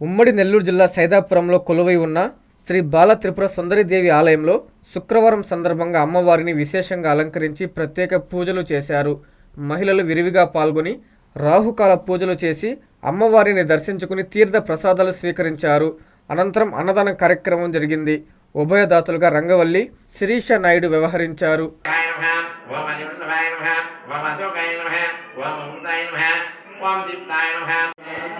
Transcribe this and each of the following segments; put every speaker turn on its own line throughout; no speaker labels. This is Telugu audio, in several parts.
ఉమ్మడి నెల్లూరు జిల్లా సైదాపురంలో కొలువై ఉన్న శ్రీ బాల త్రిపుర సుందరిదేవి ఆలయంలో శుక్రవారం సందర్భంగా అమ్మవారిని విశేషంగా అలంకరించి ప్రత్యేక పూజలు చేశారు. మహిళలు విరివిగా పాల్గొని రాహుకాల పూజలు చేసి అమ్మవారిని దర్శించుకుని తీర్థ ప్రసాదాలు స్వీకరించారు. అనంతరం అన్నదాన కార్యక్రమం జరిగింది. ఉభయదాతలుగా రంగవల్లి శిరీష నాయుడు వ్యవహరించారు.
నమః ఓం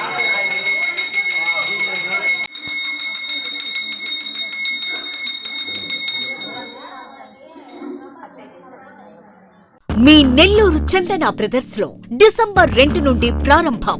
మీ నెల్లూరు చందన బ్రదర్స్లో డిసెంబర్ రెండు నుండి ప్రారంభం.